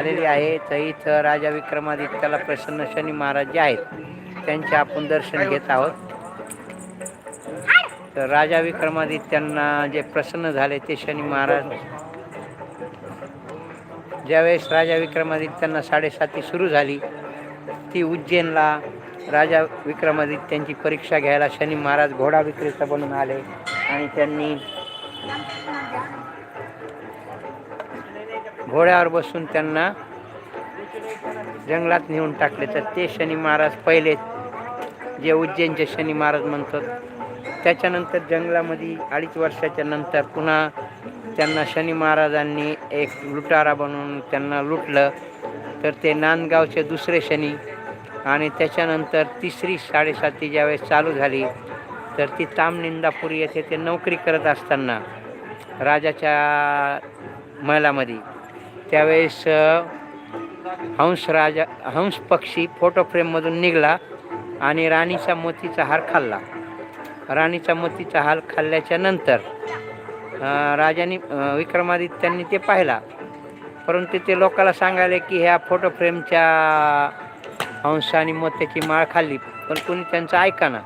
झालेली आहे. तर इथं राजा विक्रमादित्याला प्रसन्न शनी महाराज जे आहेत त्यांचे आपण दर्शन घेत आहोत. तर राजा विक्रमादित्यांना जे प्रसन्न झाले ते शनी महाराज. ज्यावेळेस राजा विक्रमादित्यांना साडेसाती सुरू झाली ती उज्जैनला राजा विक्रमादित्यांची परीक्षा घ्यायला शनी महाराज घोडा विक्रेता बनून आले आणि त्यांनी घोड्यावर बसून त्यांना जंगलात नेऊन टाकले. तर ते शनी महाराज पहिले जे उज्जैनचे शनी महाराज म्हणतात त्याच्यानंतर जंगलामध्ये अडीच वर्षाच्या नंतर पुन्हा त्यांना शनी महाराजांनी एक लुटारा बनवून त्यांना लुटलं. तर ते नांदगावचे दुसरे शनी आणि त्याच्यानंतर तिसरी साडेसाती ज्यावेळेस चालू झाली तर ती तामनिंदापुरी येथे ते नोकरी करत असताना राजाच्या महलामध्ये त्यावेळेस हंसराजा हंस राजा हंस पक्षी फोटो फ्रेममधून निघाला आणि राणीचा मोतीचा हार खाल्ला. राणीचा मोतीचा हार खाल्ल्याच्या नंतर राजाने विक्रमादित्यांनी ते पाहिला. परंतु ते लोकाला सांगायले की ह्या फोटो फ्रेमच्या हंस आणि मोत्याची माळ खाल्ली पण कोणी त्यांचं ऐकाना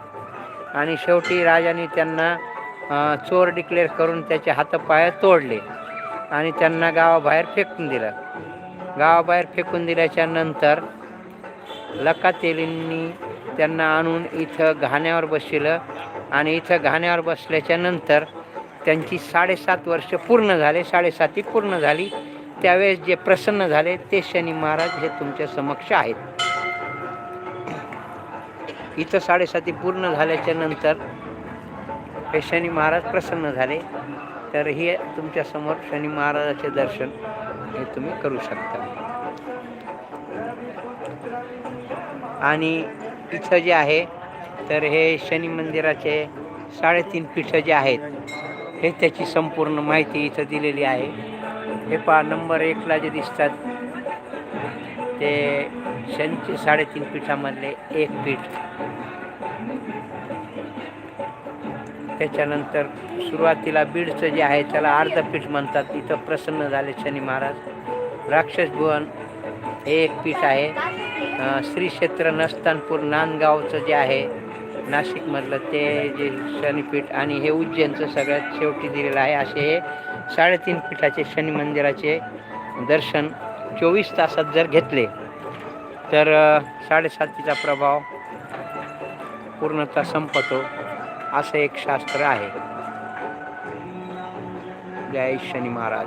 आणि शेवटी राजाने त्यांना चोर डिक्लेअर करून त्याचे हातपाय तोडले. आणि त्यांना गावाबाहेर फेकून दिलं. गावाबाहेर फेकून दिल्याच्या नंतर लकातेलींनी त्यांना आणून इथं घाण्यावर बसविलं आणि इथं घाण्यावर बसल्याच्या नंतर त्यांची साडेसात वर्ष पूर्ण झाले साडेसाती पूर्ण झाली. त्यावेळेस जे प्रसन्न झाले ते शनी महाराज हे तुमच्या समक्ष आहेत. इथं साडेसाती पूर्ण झाल्याच्यानंतर हे शनी महाराज प्रसन्न झाले. तर हे तुमच्यासमोर शनी महाराजाचे दर्शन हे तुम्ही करू शकता. आणि इथं जे आहे तर हे शनी मंदिराचे साडेतीन पीठं जे आहेत हे त्याची संपूर्ण माहिती इथं दिलेली आहे. हे पहा नंबर एकला जे दिसतात ते शनीचे साडेतीन पीठामधले एक पीठ. त्याच्यानंतर सुरुवातीला बीडचं जे आहे त्याला अर्धपीठ म्हणतात. इथं प्रसन्न झाले शनी महाराज. राक्षस भुवन हे एक पीठ आहे. श्री क्षेत्र नस्तानपूर नांदगावचं जे आहे नाशिकमधलं ते जे शनीपीठ आणि हे उज्जैनचं सगळ्यात शेवटी दिलेलं आहे. असे हे साडेतीन पीठाचे शनी मंदिराचे दर्शन चोवीस तासात जर घेतले तर साडेसातीचा प्रभाव पूर्णतः संपतो. असं एक शास्त्र आहे. जय शनी महाराज.